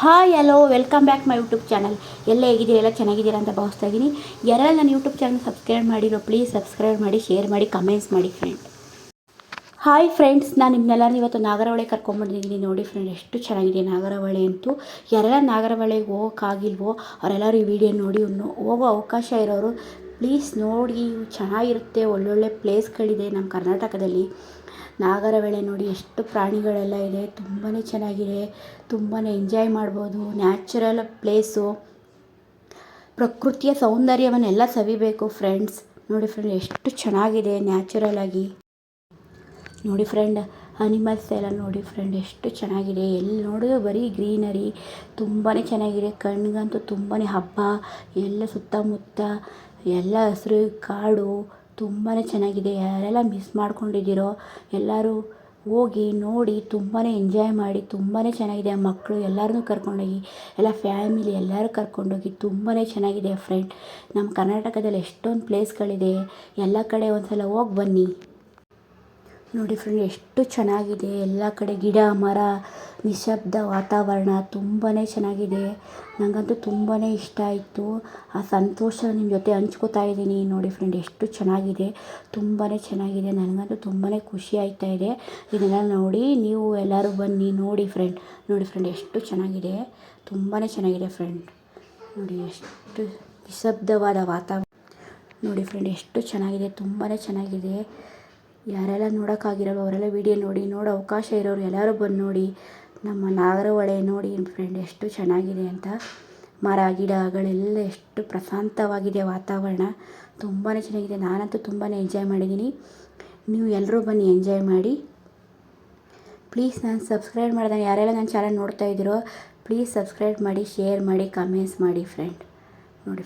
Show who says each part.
Speaker 1: Hi hello welcome back my YouTube channel ಎಲ್ಲ ಹೇಗಿದ್ದೀರಿ? ಎಲ್ಲ ಚೆನ್ನಾಗಿದ್ದೀರಾ ಅಂತ ಭಾವಿಸ್ತಾ ಇದ್ದೀನಿ. ಯಾರೆಲ್ಲ ನನ್ನ ಯೂಟ್ಯೂಬ್ ಚಾನಲ್ ಸಬ್ಸ್ಕ್ರೈಬ್ ಮಾಡಿರೋ ಪ್ಲೀಸ್ ಸಬ್ಸ್ಕ್ರೈಬ್ ಮಾಡಿ ಶೇರ್ ಮಾಡಿ ಕಮೆಂಟ್ಸ್ ಮಾಡಿ ಫ್ರೆಂಡ್ ಹಾಯ್ ಫ್ರೆಂಡ್ಸ್ ನಾನು ನಿಮ್ಮನ್ನೆಲ್ಲರೂ ಇವತ್ತು ನಾಗರಹೊಳೆ ಕರ್ಕೊಂಡ್ಬಂದಿದ್ದೀನಿ ನೋಡಿ ಫ್ರೆಂಡ್ ಎಷ್ಟು ಚೆನ್ನಾಗಿದೆ ನಾಗರಹೊಳೆ ಅಂತೂ. ಯಾರೆಲ್ಲ ನಾಗರಹೊಳೆಗೆ ಹೋಗೋಕ್ಕಾಗಿಲ್ವೋ ಅವರೆಲ್ಲರೂ ಈ ವಿಡಿಯೋ ನೋಡಿ ಹೋಗೋ ಅವಕಾಶ ಇರೋರು ಪ್ಲೀಸ್ ನೋಡಿ, ಚೆನ್ನಾಗಿರುತ್ತೆ, ಒಳ್ಳೊಳ್ಳೆ ಪ್ಲೇಸ್ಗಳಿದೆ ನಮ್ಮ ಕರ್ನಾಟಕದಲ್ಲಿ. ನಾಗರಹೊಳೆ ನೋಡಿ, ಎಷ್ಟು ಪ್ರಾಣಿಗಳೆಲ್ಲ ಇದೆ ತುಂಬಾ ಚೆನ್ನಾಗಿದೆ ತುಂಬಾ ಎಂಜಾಯ್ ಮಾಡ್ಬೋದು ನ್ಯಾಚುರಲ್ ಪ್ಲೇಸು ಪ್ರಕೃತಿಯ ಸೌಂದರ್ಯವನ್ನೆಲ್ಲ ಸವಿಬೇಕು ಫ್ರೆಂಡ್ಸ್ ನೋಡಿ ಫ್ರೆಂಡ್ ಎಷ್ಟು ಚೆನ್ನಾಗಿದೆ ನ್ಯಾಚುರಲ್ ಆಗಿ. ನೋಡಿ ಫ್ರೆಂಡ್ ಅನಿಮಲ್ಸ್ ಎಲ್ಲ ನೋಡಿ ಫ್ರೆಂಡ್ ಎಷ್ಟು ಚೆನ್ನಾಗಿದೆ. ಎಲ್ಲಿ ನೋಡಿದ್ರು ಬರೀ ಗ್ರೀನರಿ ತುಂಬಾ ಚೆನ್ನಾಗಿದೆ. ಕಣ್ಣಿಗಂತೂ ತುಂಬಾ ಹಬ್ಬ, ಎಲ್ಲ ಸುತ್ತಮುತ್ತ ಎಲ್ಲ ಹಸಿರು, ಕಾಡು ತುಂಬಾ ಚೆನ್ನಾಗಿದೆ. ಯಾರೆಲ್ಲ ಮಿಸ್ ಮಾಡ್ಕೊಂಡಿದ್ದೀರೋ ಎಲ್ಲರೂ ಹೋಗಿ ನೋಡಿ ತುಂಬಾ ಎಂಜಾಯ್ ಮಾಡಿ ತುಂಬಾ ಚೆನ್ನಾಗಿದೆ. ಮಕ್ಕಳು ಎಲ್ಲರನ್ನೂ ಕರ್ಕೊಂಡೋಗಿ, ಎಲ್ಲ ಫ್ಯಾಮಿಲಿ ಎಲ್ಲರೂ ಕರ್ಕೊಂಡೋಗಿ ತುಂಬಾ ಚೆನ್ನಾಗಿದೆ ಫ್ರೆಂಡ್ ನಮ್ಮ ಕರ್ನಾಟಕದಲ್ಲಿ ಎಷ್ಟೊಂದು ಪ್ಲೇಸ್ಗಳಿದೆ ಎಲ್ಲ ಕಡೆ ಒಂದು ಸಲ ಹೋಗಿ ಬನ್ನಿ. ನೋಡಿ ಫ್ರೆಂಡ್ ಎಷ್ಟು ಚೆನ್ನಾಗಿದೆ. ಎಲ್ಲ ಕಡೆ ಗಿಡ, ಮರ, ನಿಶಬ್ದ ವಾತಾವರಣ ತುಂಬಾ ಚೆನ್ನಾಗಿದೆ. ನನಗಂತೂ ತುಂಬಾ ಇಷ್ಟ ಆಯಿತು. ಆ ಸಂತೋಷ ನಿಮ್ಮ ಜೊತೆ ಹಂಚ್ಕೋತಾ ಇದ್ದೀನಿ. ನೋಡಿ ಫ್ರೆಂಡ್ ಎಷ್ಟು ಚೆನ್ನಾಗಿದೆ. ತುಂಬಾ ಚೆನ್ನಾಗಿದೆ. ನನಗಂತೂ ತುಂಬಾ ಖುಷಿ ಆಯ್ತಾ ಇದೆ. ಇದನ್ನೆಲ್ಲ ನೋಡಿ ನೀವು ಎಲ್ಲರೂ ಬನ್ನಿ. ನೋಡಿ ಫ್ರೆಂಡ್ ನೋಡಿ ಫ್ರೆಂಡ್ ಎಷ್ಟು ಚೆನ್ನಾಗಿದೆ. ತುಂಬಾ ಚೆನ್ನಾಗಿದೆ ಫ್ರೆಂಡ್ ನೋಡಿ ಎಷ್ಟು ನಿಶಬ್ದವಾದ ವಾತಾವರಣ. ನೋಡಿ ಫ್ರೆಂಡ್ ಎಷ್ಟು ಚೆನ್ನಾಗಿದೆ. ತುಂಬಾ ಚೆನ್ನಾಗಿದೆ. ಯಾರೆಲ್ಲ ನೋಡೋಕ್ಕಾಗಿರಲ್ಲ, ಅವರೆಲ್ಲ ವೀಡಿಯೋ ನೋಡಿ, ನೋಡೋ ಅವಕಾಶ ಇರೋರು ಎಲ್ಲರೂ ಬಂದು ನೋಡಿ, ನಮ್ಮ ನಾಗರಹೊಳೆ ನೋಡಿ ಫ್ರೆಂಡ್ ಎಷ್ಟು ಚೆನ್ನಾಗಿದೆ ಅಂತ. ಮರ ಗಿಡಗಳೆಲ್ಲ ಎಷ್ಟು ಪ್ರಶಾಂತವಾಗಿದೆ ವಾತಾವರಣ. ತುಂಬಾ ಚೆನ್ನಾಗಿದೆ. ನಾನಂತೂ ತುಂಬಾ ಎಂಜಾಯ್ ಮಾಡಿದ್ದೀನಿ. ನೀವು ಎಲ್ಲರೂ ಬನ್ನಿ ಎಂಜಾಯ್ ಮಾಡಿ. ಪ್ಲೀಸ್ ನಾನು ಸಬ್ಸ್ಕ್ರೈಬ್ ಮಾಡಿದೆ ಯಾರೆಲ್ಲ ನನ್ನ ಚಾನಲ್ ನೋಡ್ತಾ ಇದ್ದೀರೋ ಪ್ಲೀಸ್ ಸಬ್ಸ್ಕ್ರೈಬ್ ಮಾಡಿ ಶೇರ್ ಮಾಡಿ ಕಮೆಂಟ್ಸ್ ಮಾಡಿ ಫ್ರೆಂಡ್ ನೋಡಿ